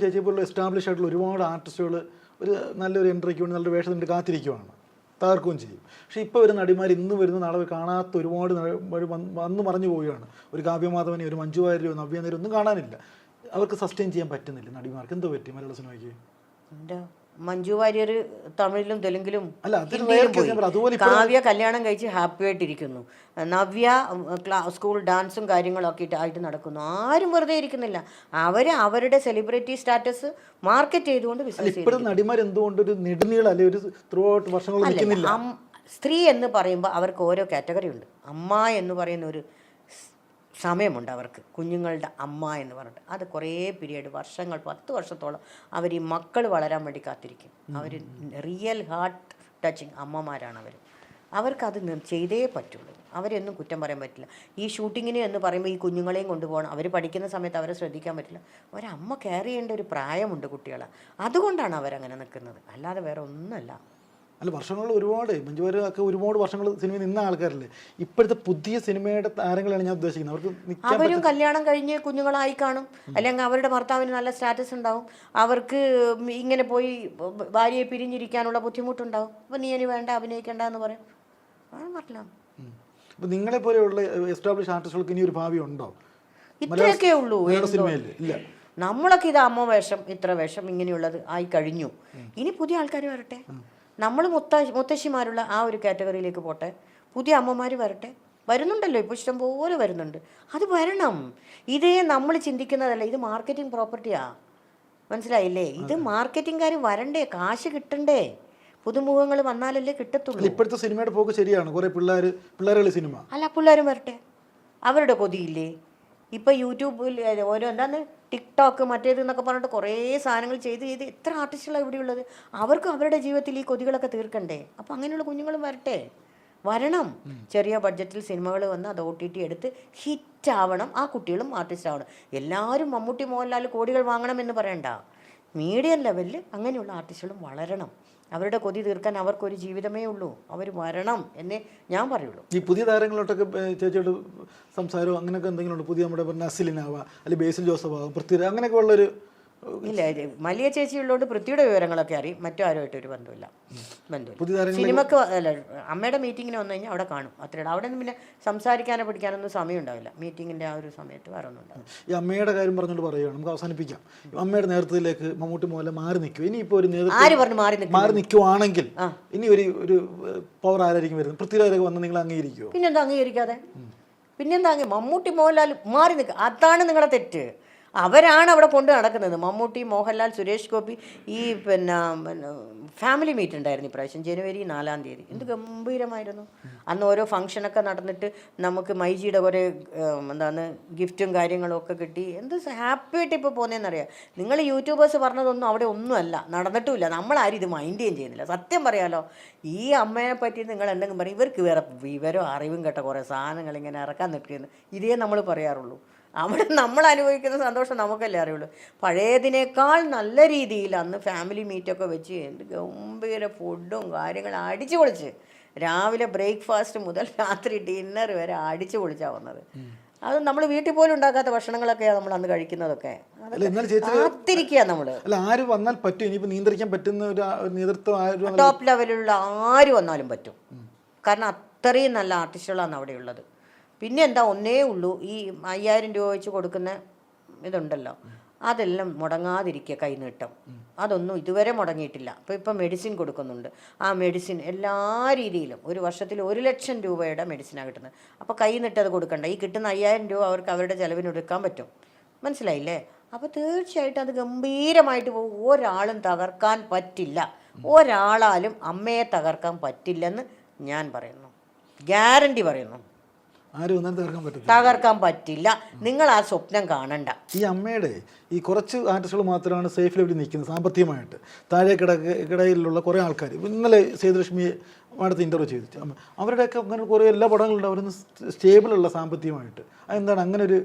ചേച്ചിയെ പോലുള്ള എസ്റ്റാബ്ലിഷ് ആയിട്ടുള്ള ഒരുപാട് ആർട്ടിസ്റ്റുകൾ ഒരു നല്ലൊരു എൻട്രിക്ക് വേണ്ടി നല്ലൊരു വേഷത്തിന് കാത്തിരിക്കുവാണ്. തകർക്കുകയും ചെയ്യും. പക്ഷേ ഇപ്പോൾ വരുന്ന നടിമാർ ഇന്ന് വരുന്ന നാളെ കാണാത്ത ഒരുപാട് വന്ന് മറഞ്ഞു പോവുകയാണ്. ഒരു കാവ്യമാധവനെ ഒരു മഞ്ജു വാര്യരോ നവ്യാനേരോ ഒന്നും കാണാനില്ല. അവർക്ക് സസ്റ്റെയിൻ ചെയ്യാൻ പറ്റുന്നില്ല നടിമാർക്ക്. എന്തോ പറ്റി മലയാള സിനിമയ്ക്ക്? മഞ്ജു വാര്യർ തമിഴിലും തെലുങ്കിലും ഹിന്ദിയിലും പോയി. കാവ്യ കല്യാണം കഴിച്ച് ഹാപ്പി ആയിട്ടിരിക്കുന്നു. നവ്യ ക്ലാ സ്കൂൾ ഡാൻസും കാര്യങ്ങളും ഒക്കെ ആയിട്ട് നടക്കുന്നു. ആരും വെറുതെ ഇരിക്കുന്നില്ല. അവർ അവരുടെ സെലിബ്രിറ്റി സ്റ്റാറ്റസ് മാർക്കറ്റ് ചെയ്തുകൊണ്ട് ബിസിനസ് നടിമാർ എന്തുകൊണ്ട് ഒരു നെടുനീളം ഒരു ത്രൂ വർഷങ്ങൾ സ്ത്രീ എന്ന് പറയുമ്പോൾ അവർക്ക് ഓരോ കാറ്റഗറി ഉണ്ട്. അമ്മ എന്ന് പറയുന്ന ഒരു സമയമുണ്ട് അവർക്ക്. കുഞ്ഞുങ്ങളുടെ അമ്മ എന്ന് പറഞ്ഞിട്ട്. അത് കുറേ പീരീഡ് വർഷങ്ങൾ പത്ത് വർഷത്തോളം അവർ ഈ മക്കൾ വളരാൻ വേണ്ടി കാത്തിരിക്കും. അവർ റിയൽ ഹാർട്ട് ടച്ചിങ് അമ്മമാരാണ് അവർ. അവർക്കത് ചെയ്തേ പറ്റുള്ളൂ. അവരെയൊന്നും കുറ്റം പറയാൻ പറ്റില്ല. ഈ ഷൂട്ടിങ്ങിന് എന്ന് പറയുമ്പോൾ ഈ കുഞ്ഞുങ്ങളെയും കൊണ്ടുപോകണം. അവർ പഠിക്കുന്ന സമയത്ത് അവരെ ശ്രദ്ധിക്കാൻ പറ്റില്ല. ഒരമ്മ കെയർ ചെയ്യേണ്ട ഒരു പ്രായമുണ്ട് കുട്ടികളെ. അതുകൊണ്ടാണ് അവരങ്ങനെ നിൽക്കുന്നത്. അല്ലാതെ വേറെ ഒന്നുമല്ല. അല്ല വർഷങ്ങൾ ഒരുപാട്. മഞ്ജുവാരൊക്കെ ഒരുപാട് വർഷങ്ങൾ സിനിമയിൽ നിന്ന ആൾക്കാരല്ലേ. ഇപ്പോഴത്തെ പുതിയ സിനിമയുടെ താരങ്ങളാണ് ഞാൻ ഉദ്ദേശിക്കുന്നത്. അവർക്ക് അവരും കല്യാണം കഴിഞ്ഞ് കുഞ്ഞുങ്ങളായി കാണും. അല്ലെങ്കിൽ അവരുടെ ഭർത്താവിന് നല്ല സ്റ്റാറ്റസ് ഉണ്ടാവും. അവർക്ക് ഇങ്ങനെ പോയി ഭാര്യയെ പിരിഞ്ഞിരിക്കാനുള്ള ബുദ്ധിമുട്ടുണ്ടാവും. അപ്പം നീ ഇനി വേണ്ട അഭിനയിക്കേണ്ട എന്ന് പറയും. അത് പറഞ്ഞില്ല അപ്പം നിങ്ങളെ പോലെയുള്ള എസ്റ്റാബ്ലിഷ് ആർട്ടിസ്റ്റുകൾക്ക് ഇനി ഒരു ഭാവി ഉണ്ടോ? ഇത്രയൊക്കെ ഉള്ളൂ. സിനിമയിൽ ഇല്ല. നമ്മളൊക്കെ ഇത് അമ്മ വേഷം ഇത്ര വേഷം ഇങ്ങനെയുള്ളത് ആയി കഴിഞ്ഞു. ഇനി പുതിയ ആൾക്കാർ വരട്ടെ. നമ്മൾ മുത്ത മുത്തശ്ശിമാരുള്ള ആ ഒരു കാറ്റഗറിയിലേക്ക് പോട്ടെ. പുതിയ അമ്മമാർ വരട്ടെ. വരുന്നുണ്ടല്ലോ ഇപ്പോൾ ഇഷ്ടം പോലെ വരുന്നുണ്ട്. അത് വരണം. ഇതേ നമ്മൾ ചിന്തിക്കുന്നതല്ല ഇത് മാർക്കറ്റിംഗ് പ്രോപ്പർട്ടിയാ. മനസ്സിലായില്ലേ? ഇത് മാർക്കറ്റിംഗുകാർ വരണ്ടേ? കാശ് കിട്ടണ്ടേ? പുതുമുഖങ്ങൾ വന്നാലല്ലേ കിട്ടത്തുള്ളൂ. ഇപ്പോഴത്തെ സിനിമയുടെ പോക്ക് ശരിയാണ്. കുറെ പിള്ളേർ പിള്ളേരുള്ള സിനിമ. അല്ല പിള്ളേരും വരട്ടെ. അവരുടെ കൊതിയില്ലേ? ഇപ്പം യൂട്യൂബിൽ ഓരോ എന്താണ് ടിക്ടോക്ക് മറ്റേത് എന്നൊക്കെ പറഞ്ഞിട്ട് കുറേ സാധനങ്ങൾ ചെയ്ത് ചെയ്ത് എത്ര ആർട്ടിസ്റ്റുകളാണ് ഇവിടെയുള്ളത് അവർക്കും അവരുടെ ജീവിതത്തിൽ ഈ കൊതികളൊക്കെ തീർക്കണ്ടേ? അപ്പം അങ്ങനെയുള്ള കുഞ്ഞുങ്ങളും വരട്ടെ. വരണം. ചെറിയ ബഡ്ജറ്റിൽ സിനിമകൾ വന്ന് അത് ഒ ടി ടി എടുത്ത് ഹിറ്റ് ആവണം. ആ കുട്ടികളും ആർട്ടിസ്റ്റ് ആവണം. എല്ലാവരും മമ്മൂട്ടി മോഹൻലാൽ കോടികൾ വാങ്ങണം എന്ന് പറയണ്ട. മീഡിയം ലെവലിൽ അങ്ങനെയുള്ള ആർട്ടിസ്റ്റുകളും വളരണം. അവരുടെ കൊതി തീർക്കാൻ അവർക്കൊരു ജീവിതമേ ഉള്ളൂ. അവർ വരണം എന്നേ ഞാൻ പറയുള്ളൂ. ഈ പുതിയ താരങ്ങളോട്ടൊക്കെ ചേച്ചിയോട് സംസാരമോ? അങ്ങനെയൊക്കെ എന്തെങ്കിലും ഉണ്ടോ പുതിയ നമ്മുടെ നസിലിനാവാ അല്ലെങ്കിൽ ബേസിൽ ജോസഫ് ആവാം പൃഥ്വിരാജ് അങ്ങനെയൊക്കെ ഉള്ളൊരു ഇല്ല മല്ലിയ വലിയ ചേച്ചി ഉള്ളതുകൊണ്ട് പൃഥ്വിയുടെ വിവരങ്ങളൊക്കെ അറിയും. മറ്റു ആരുമായിട്ട് ഒരു ബന്ധമില്ല ബന്ധമില്ല സിനിമക്ക് അല്ല അമ്മയുടെ മീറ്റിങ്ങിന് വന്നു കഴിഞ്ഞാൽ അവിടെ കാണും. അത്രയുടെ അവിടെ നിന്ന് പിന്നെ സംസാരിക്കാനോ പിടിക്കാനൊന്നും സമയം ഉണ്ടാവില്ല. മീറ്റിങ്ങിന്റെ ആ ഒരു സമയത്ത് വേറെ ഒന്നും ഈ അമ്മയുടെ കാര്യം പറഞ്ഞുകൊണ്ട് പറയുകയാണ് നമുക്ക് അവസാനിപ്പിക്കാം. അമ്മയുടെ നേതൃത്വത്തിലേക്ക് മമ്മൂട്ടി മോലെ മാറി നിൽക്കും. ഇനിയിപ്പോൾ ഒരു നേതൃത്വം ആര് പറഞ്ഞു മാറി നിൽക്കും? മാറി നിൽക്കുവാണെങ്കിൽ ഇനി ഒരു ഒരു പവർ ആരായിരിക്കും വരുന്നത്? പൃഥ്വിരാജൊക്കെ വന്ന് നിങ്ങൾ അംഗീകരിക്കുമോ പിന്നെന്താ അംഗീകരിക്കാതെ? പിന്നെന്താ മമ്മൂട്ടി മോഹൻലാൽ മാറി നിൽക്കുക അതാണ് നിങ്ങളുടെ തെറ്റ്. അവരാണ് അവിടെ കൊണ്ട് നടക്കുന്നത്. മമ്മൂട്ടി മോഹൻലാൽ സുരേഷ് ഗോപി ഈ പിന്നെ ഫാമിലി മീറ്റ് ഉണ്ടായിരുന്നു ഇപ്രാവശ്യം. ജനുവരി നാലാം തീയതി. എന്ത് ഗംഭീരമായിരുന്നു. അന്ന് ഓരോ ഫംഗ്ഷനൊക്കെ നടന്നിട്ട് നമുക്ക് മൈജിയുടെ കുറേ എന്താണ് ഗിഫ്റ്റും കാര്യങ്ങളും ഒക്കെ കിട്ടി. എന്ത് ഹാപ്പി ആയിട്ട് ഇപ്പോൾ പോകുന്നതെന്നറിയാം നിങ്ങൾ യൂട്യൂബേഴ്സ് പറഞ്ഞതൊന്നും അവിടെ ഒന്നുമല്ല. നടന്നിട്ടുമില്ല. നമ്മളാരും ഇത് മൈൻഡ് ചെയ്യുകയും ചെയ്യുന്നില്ല. സത്യം പറയാലോ. ഈ അമ്മയെ പറ്റി നിങ്ങൾ എന്തെങ്കിലും പറയും ഇവർക്ക് വേറെ വിവരവും അറിവും കേട്ട കുറേ സാധനങ്ങൾ ഇങ്ങനെ ഇറക്കാൻ നിൽക്കുന്നു. ഇതേ നമ്മൾ പറയാറുള്ളൂ. അവിടെ നമ്മൾ അനുഭവിക്കുന്ന സന്തോഷം നമുക്കല്ലേ അറിയുള്ളൂ. പഴയതിനേക്കാൾ നല്ല രീതിയിൽ അന്ന് ഫാമിലി മീറ്റൊക്കെ വെച്ച് എന്ത് ഗംഭീര ഫുഡും കാര്യങ്ങളും അടിച്ചു പൊളിച്ച്. രാവിലെ ബ്രേക്ക്ഫാസ്റ്റ് മുതൽ രാത്രി ഡിന്നർ വരെ അടിച്ചു പൊളിച്ചാണ് വന്നത്. അത് നമ്മൾ വീട്ടിൽ പോലും ഉണ്ടാക്കാത്ത ഭക്ഷണങ്ങളൊക്കെയാണ് നമ്മൾ അന്ന് കഴിക്കുന്നതൊക്കെ. കാത്തിരിക്കുക നമ്മൾ അല്ല ആര് വന്നാൽ പറ്റും? ഇനിയിപ്പോൾ നിയന്ത്രിക്കാൻ പറ്റുന്ന ഒരു നേതൃത്വം ടോപ്പ് ലെവലിലുള്ള ആര് വന്നാലും പറ്റും. കാരണം അത്രയും നല്ല ആർട്ടിസ്റ്റുകളാണ് അവിടെ ഉള്ളത് പിന്നെ എന്താ ഒന്നേ ഉള്ളൂ ഈ അയ്യായിരം രൂപ വെച്ച് കൊടുക്കുന്ന ഇതുണ്ടല്ലോ. അതെല്ലാം മുടങ്ങാതിരിക്കുക കൈനീട്ടം. അതൊന്നും ഇതുവരെ മുടങ്ങിയിട്ടില്ല. അപ്പോൾ ഇപ്പം മെഡിസിൻ കൊടുക്കുന്നുണ്ട്. ആ മെഡിസിൻ എല്ലാ രീതിയിലും ഒരു വർഷത്തിൽ ഒരു ലക്ഷം രൂപയുടെ മെഡിസിനാണ് കിട്ടുന്നത്. അപ്പോൾ കൈനിട്ടത് കൊടുക്കണ്ട. ഈ കിട്ടുന്ന അയ്യായിരം രൂപ അവർക്ക് അവരുടെ ചിലവിന് എടുക്കാൻ പറ്റും. മനസ്സിലായില്ലേ? അപ്പോൾ തീർച്ചയായിട്ടും അത് ഗംഭീരമായിട്ട് പോകും ഒരാളും തകർക്കാൻ പറ്റില്ല. ഒരാളാലും അമ്മയെ തകർക്കാൻ പറ്റില്ലെന്ന് ഞാൻ പറയുന്നു. ഗ്യാരണ്ടി പറയുന്നു. ആര് തീർക്കാൻ പറ്റില്ല തകർക്കാൻ പറ്റില്ല. നിങ്ങൾ ആ സ്വപ്നം കാണണ്ട. ഈ അമ്മയുടെ ഈ കുറച്ച് ആർട്ടിസ്റ്റുകൾ മാത്രമാണ് സേഫിൽ ഇവിടെ നിൽക്കുന്നത് സാമ്പത്തികമായിട്ട്. താഴെ കിട കിടയിലുള്ള കുറേ ആൾക്കാർ ഇന്നലെ സേതുലക്ഷ്മിയെ അടുത്ത് ഇന്റർവ്യൂ ചെയ്തിട്ട് അവരുടെയൊക്കെ അങ്ങനെ കുറേ എല്ലാ പടങ്ങളുണ്ട് അവരൊന്ന് സ്റ്റേബിളുള്ള സാമ്പത്തികമായിട്ട്. അതെന്താണ് അങ്ങനെ ഒരു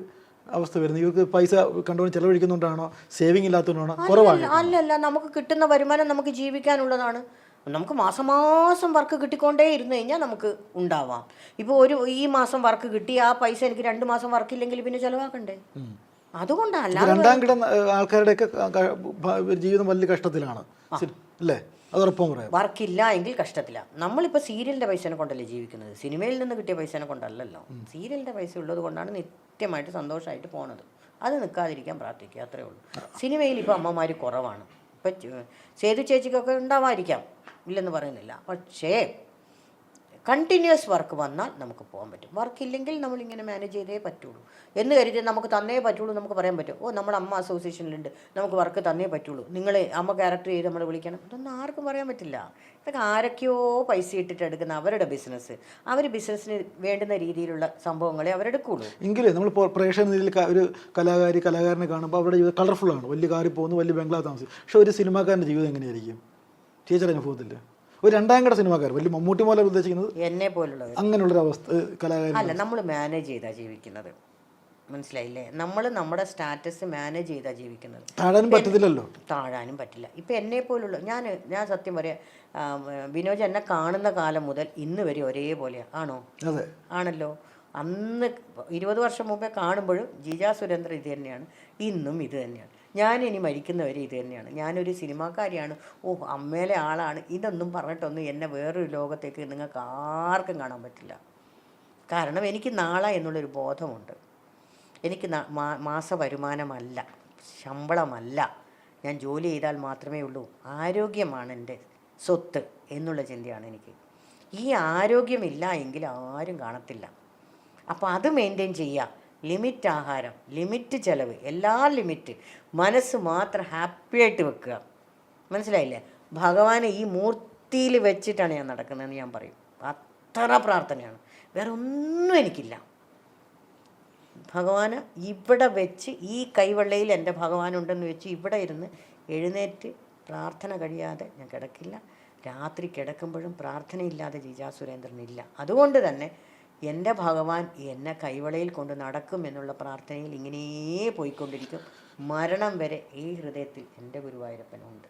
അവസ്ഥ വരുന്നത്? ഇവർക്ക് പൈസ കണ്ടുകൊണ്ട് ചെലവഴിക്കുന്നുകൊണ്ടാണോ സേവിങ് ഇല്ലാത്തതുകൊണ്ടാണോ കുറവാണ് അല്ലല്ല നമുക്ക് കിട്ടുന്ന വരുമാനം നമുക്ക് ജീവിക്കാനുള്ളതാണ്. നമുക്ക് മാസം മാസം വർക്ക് കിട്ടിക്കൊണ്ടേ ഇരുന്നു കഴിഞ്ഞാൽ നമുക്ക് ഉണ്ടാവാം. ഇപ്പോൾ ഒരു ഈ മാസം വർക്ക് കിട്ടി ആ പൈസ എനിക്ക് രണ്ട് മാസം വർക്ക് ഇല്ലെങ്കിൽ പിന്നെ ചിലവാക്കണ്ടേ? അതുകൊണ്ടല്ല രണ്ടാം കിട ആൾക്കാരുടെയൊക്കെ ജീവിതം വലിയ കഷ്ടത്തിലാണ്. അല്ലേ? വർക്കില്ല എങ്കിൽ കഷ്ടത്തില്ല നമ്മളിപ്പോൾ സീരിയലിന്റെ പൈസനെ കൊണ്ടല്ലേ ജീവിക്കുന്നത്? സിനിമയിൽ നിന്ന് കിട്ടിയ പൈസനെ കൊണ്ടല്ലല്ലോ. സീരിയലിന്റെ പൈസ ഉള്ളത് കൊണ്ടാണ് നിത്യമായിട്ട് സന്തോഷമായിട്ട് പോണത്. അത് നിൽക്കാതിരിക്കാൻ പ്രാർത്ഥിക്കുക അത്രേ ഉള്ളൂ. സിനിമയിൽ ഇപ്പോൾ അമ്മമാർ കുറവാണ്. ഇപ്പം സേതു ചേച്ചിക്കൊക്കെ ഉണ്ടാവാതിരിക്കാം ഇല്ലെന്ന് പറയുന്നില്ല. പക്ഷേ കണ്ടിന്യൂസ് വർക്ക് വന്നാൽ നമുക്ക് പോകാൻ പറ്റും. വർക്ക് ഇല്ലെങ്കിൽ നമ്മളിങ്ങനെ മാനേജ് ചെയ്തേ പറ്റുള്ളൂ. എന്ന് കരുതി നമുക്ക് തന്നേ പറ്റുള്ളൂ നമുക്ക് പറയാൻ പറ്റും. ഓ നമ്മുടെ അമ്മ അസോസിയേഷനിലുണ്ട് നമുക്ക് വർക്ക് തന്നേ പറ്റുള്ളൂ. നിങ്ങളെ അമ്മ ക്യാരക്ടർ ചെയ്ത് നമ്മൾ വിളിക്കണം. ഇതൊന്നും ആർക്കും പറയാൻ പറ്റില്ല. ഇതൊക്കെ ആരൊക്കെയോ പൈസ ഇട്ടിട്ട് എടുക്കുന്ന അവരുടെ ബിസിനസ് അവർ ബിസിനസ്സിന് വേണ്ടുന്ന രീതിയിലുള്ള സംഭവങ്ങളെ അവരെടുക്കുള്ളൂ എങ്കിലും നമ്മൾ പ്രേക്ഷക നിലയിൽ ഒരു കലാകാരി കലാകാരനെ കാണുമ്പോൾ അവരുടെ ജീവിതം കളർഫുള്ളാണ് വലിയ കാറിൽ പോകുന്നു വലിയ ബംഗ്ലാവ് താമസിക്കും പക്ഷെ ഒരു സിനിമാക്കാരന്റെ ജീവിതം എങ്ങനെയായിരിക്കും? ടീച്ചർ അനുഭവത്തിൽ. ഒരു രണ്ടാം കട സിനിമാക്കാർ വലിയ മമ്മൂട്ടി പോലെ ഉദ്ദേശിക്കുന്നത് എന്നെ പോലുള്ളവർ. അങ്ങനെയുള്ളൊരു അവസ്ഥ കലാകാരൻ അല്ല നമ്മൾ മാനേജ് ചെയ്താ ജീവിക്കുന്നത്. മനസ്സിലായില്ലേ? നമ്മൾ നമ്മുടെ സ്റ്റാറ്റസ് മാനേജ് ചെയ്താ ജീവിക്കുന്നത്. താഴാനും പറ്റത്തില്ലല്ലോ? താഴാനും പറ്റില്ല. ഇപ്പം എന്നെ പോലുള്ള ഞാൻ ഞാൻ സത്യം പറയാ വിനോജ് എന്നെ കാണുന്ന കാലം മുതൽ ഇന്ന് വരെ ഒരേപോലെയാണ് ആണോ? അതെ. ആണല്ലോ. അന്ന് ഇരുപത് വർഷം മുമ്പേ കാണുമ്പോഴും ജിജ സുരേന്ദ്രൻ ഇത് തന്നെയാണ്. ഇന്നും ഇത് തന്നെയാണ്. ഞാൻ ഇനി മരിക്കുന്നവരെ ഇത് തന്നെയാണ്. ഞാനൊരു സിനിമാക്കാരിയാണ്. ഓ അമ്മയിലെ ആളാണ്. ഇതൊന്നും പറഞ്ഞിട്ടൊന്നും എന്നെ വേറൊരു ലോകത്തേക്ക് നിങ്ങൾക്ക് ആർക്കും കാണാൻ പറ്റില്ല. കാരണം എനിക്ക് നാളെ എന്നുള്ളൊരു ബോധമുണ്ട്. എനിക്ക് മാസ വരുമാനമല്ല ശമ്പളമല്ല. ഞാൻ ജോലി ചെയ്താൽ മാത്രമേ ഉള്ളൂ. ആരോഗ്യമാണ് എന്റെ സ്വത്ത് എന്നുള്ള ചിന്തയാണ് എനിക്ക്. ഈ ആരോഗ്യമില്ല എങ്കിൽ ആരും കാണത്തില്ല. അപ്പോൾ അത് മെയിന്റെയിൻ ചെയ്യുക ലിമിറ്റ് ആഹാരം ലിമിറ്റ് ചിലവ് എല്ലാ ലിമിറ്റ്. മനസ്സ് മാത്രം ഹാപ്പി ആയിട്ട് വെക്കുക. മനസ്സിലായില്ലേ? ഭഗവാനെ ഈ മൂർത്തിയിൽ വെച്ചിട്ടാണ് ഞാൻ നടക്കുന്നതെന്ന് ഞാൻ പറയും. അത്ര പ്രാർത്ഥനയാണ്. വേറെ ഒന്നും എനിക്കില്ല. ഭഗവാന് ഇവിടെ വെച്ച് ഈ കൈവെള്ളയിൽ എന്റെ ഭഗവാനുണ്ടെന്ന് വെച്ച് ഇവിടെ ഇരുന്ന് എഴുന്നേറ്റ് പ്രാർത്ഥന കഴിയാതെ ഞാൻ കിടക്കില്ല. രാത്രി കിടക്കുമ്പോഴും പ്രാർത്ഥനയില്ലാതെ ജിജാ സുരേന്ദ്രൻ ഇല്ല. അതുകൊണ്ട് തന്നെ എന്റെ ഭഗവാൻ എന്നെ കൈവളയിൽ കൊണ്ട് നടക്കും എന്നുള്ള പ്രാർത്ഥനയിൽ ഇങ്ങനെ പോയിക്കൊണ്ടിരിക്കും. മരണം വരെ ഈ ഹൃദയത്തിൽ എന്റെ ഗുരുവായൂരപ്പനുണ്ട്.